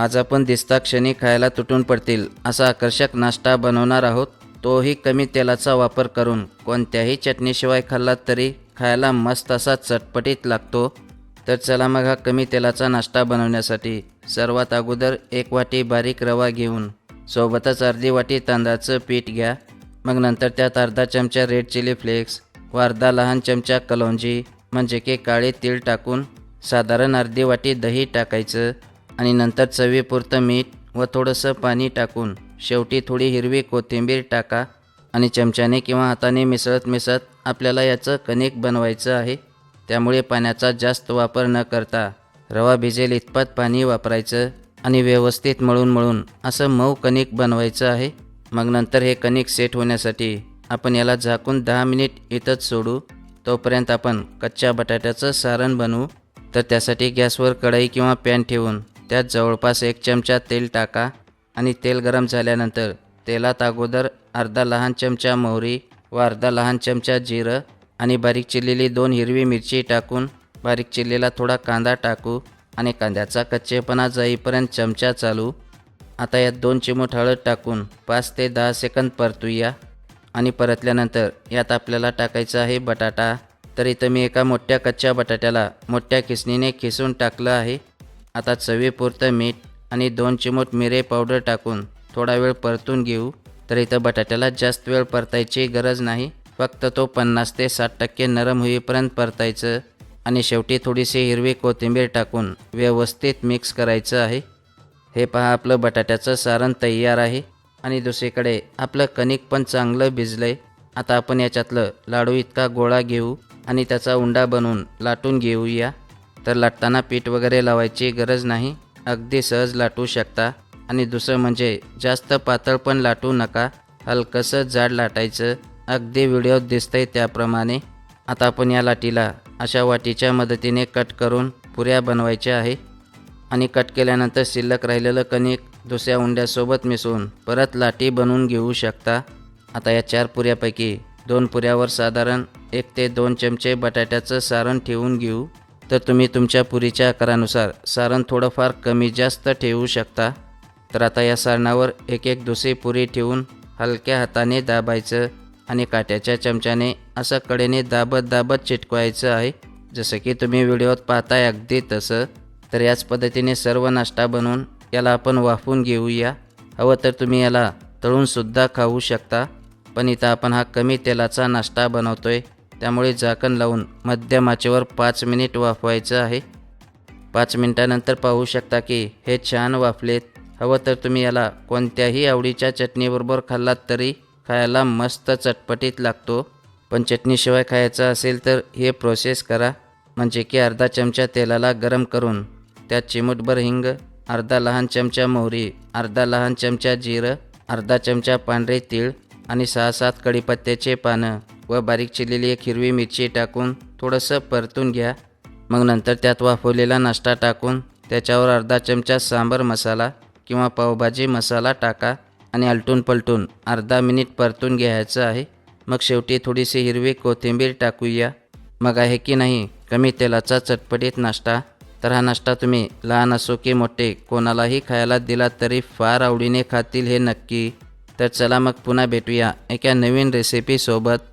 आज आपण दिसता क्षणी खायला तुटून पडतील असा आकर्षक नाश्ता बनवणार आहोत तोही कमी तेलाचा वापर करून. कोणत्याही चटणीशिवाय खाल्लात तरी खायला मस्त असा चटपटीत लागतो. तर चला मग हा कमी तेलाचा नाश्ता बनवण्यासाठी सर्वात अगोदर एक वाटी बारीक रवा घेऊन सोबतच अर्धी वाटी तांदळाचं पीठ घ्या. मग नंतर त्यात अर्धा चमचा रेड चिली फ्लेक्स व अर्धा लहान चमचा कलौंजी म्हणजे की काळे तीळ टाकून साधारण अर्धी वाटी दही टाकायचं. आणि नंतर चवीपुरतं मीठ व थोडंसं पाणी टाकून शेवटी थोडी हिरवी कोथिंबीर टाका आणि चमच्याने किंवा हाताने मिसळत मिसळत आपल्याला याचं कणिक बनवायचं आहे. त्यामुळे पाण्याचा जास्त वापर न करता रवा भिजेल इतपत पाणी वापरायचं आणि व्यवस्थित मळून मळून असं मऊ कणिक बनवायचं आहे. मग नंतर हे कणिक सेट होण्यासाठी आपण याला झाकून दहा मिनिट इथंच सोडू. तोपर्यंत आपण कच्च्या बटाट्याचं सारण बनवू. तर त्यासाठी गॅसवर कढई किंवा पॅन ठेवून त्यात जवळपास एक चमचा तेल टाका आणि तेल गरम झाल्यानंतर तेलात अगोदर अर्धा लहान चमचा मोहरी व अर्धा लहान चमचा जिरं आणि बारीक चिरलेली दोन हिरवी मिरची टाकून बारीक चिरलेला थोडा कांदा टाकू आणि कांद्याचा कच्चेपणा जाईपर्यंत चमचा चालू. आता यात दोन चिमूट हळद टाकून पाच ते दहा सेकंद परतूया आणि परतल्यानंतर यात आपल्याला टाकायचा आहे बटाटा. तर इथं मी एका मोठ्या कच्च्या बटाट्याला मोठ्या किसणीने खिसून टाकलं आहे. आता चवीपुरतं मीठ आणि दोन चिमूट मिरे पावडर टाकून थोडा वेळ परतून घेऊ. तर इथं बटाट्याला जास्त वेळ परतायची गरज नाही. फक्त तो पन्नास ते साठ टक्के नरम होईपर्यंत परतायचं आणि शेवटी थोडीशी हिरवी कोथिंबीर टाकून व्यवस्थित मिक्स करायचं आहे. हे पहा आपलं बटाट्याचं सारण तयार आहे. आणि दुसरीकडे आपलं कणिक पण चांगलं भिजलं आहे आता आपण याच्यातलं लाडू इतका गोळा घेऊ आणि त्याचा उंडा बनवून लाटून घेऊया. तर लाटताना पीठ वगैरे लावायची गरज नाही. अगदी सहज लाटू शकता. आणि दुसरं म्हणजे जास्त पातळ पण लाटू नका. हलकंसं जाड लाटायचं. अगदी व्हिडिओत दिसतंय त्याप्रमाणे. आता आपण या लाटीला अशा वाटीच्या मदतीने कट करून पुऱ्या बनवायच्या आहे. आणि कट केल्यानंतर शिल्लक राहिलेलं कणिक दुसऱ्या उंड्यासोबत मिसळून परत लाटी बनवून घेऊ शकता. आता या चार पुऱ्यापैकी दोन पुऱ्यावर साधारण एक ते दोन चमचे बटाट्याचं सारण ठेवून घेऊ. तर तुम्ही तुमच्या पुरीच्या आकारानुसार सारण थोडंफार कमी जास्त ठेवू शकता. तर आता या सारणावर एक एक दुसरी पुरी ठेवून हलक्या हाताने दाबायचं आणि काट्याच्या चमच्याने असं कडेने दाबत दाबत चिटकवायचं आहे. जसं की तुम्ही व्हिडिओत पाहताय अगदी तसं. तर याच पद्धतीने सर्व नाश्ता बनवून याला आपण वाफून घेऊया. हवं तर तुम्ही याला तळूनसुद्धा खाऊ शकता. पण इथं आपण हा कमी तेलाचा नाश्ता बनवतोय. त्यामुळे झाकण लावून मध्यम आचेवर पाच मिनिट वाफवायचं आहे. पाच मिनिटानंतर पाहू शकता की हे छान वाफलेत. हवं तर तुम्ही याला कोणत्याही आवडीच्या चटणीबरोबर खाल्लात तरी खायला मस्त चटपटीत लागतो. पण चटणीशिवाय खायचं असेल तर हे प्रोसेस करा. म्हणजे की अर्धा चमचा तेलाला गरम करून त्यात चिमूटभर हिंग अर्धा लहान चमचा मोहरी अर्धा लहान चमचा जिरं अर्धा चमचा पांढरे तीळ आणि सहा सात कढीपत्त्याचे पानं. व बारीक चिरलेली एक हिरवी मिरची टाकून थोडंसं परतून घ्या. मग नंतर त्यात वाफवलेला नाश्ता टाकून त्याच्यावर अर्धा चमचा सांबर मसाला किंवा पावभाजी मसाला टाका आणि आलटून पलटून अर्धा मिनिट परतून घ्यायचं आहे. मग शेवटी थोडीशी हिरवी कोथिंबीर टाकूया. मग आहे की नाही कमी तेलाचा चटपटीत नाश्ता. तर हा नाश्ता तुम्ही लहान असो की मोठे कोणालाही खायला दिला तरी फार आवडीने खातील हे नक्की. तर चला मग पुन्हा भेटूया एका नवीन रेसिपीसोबत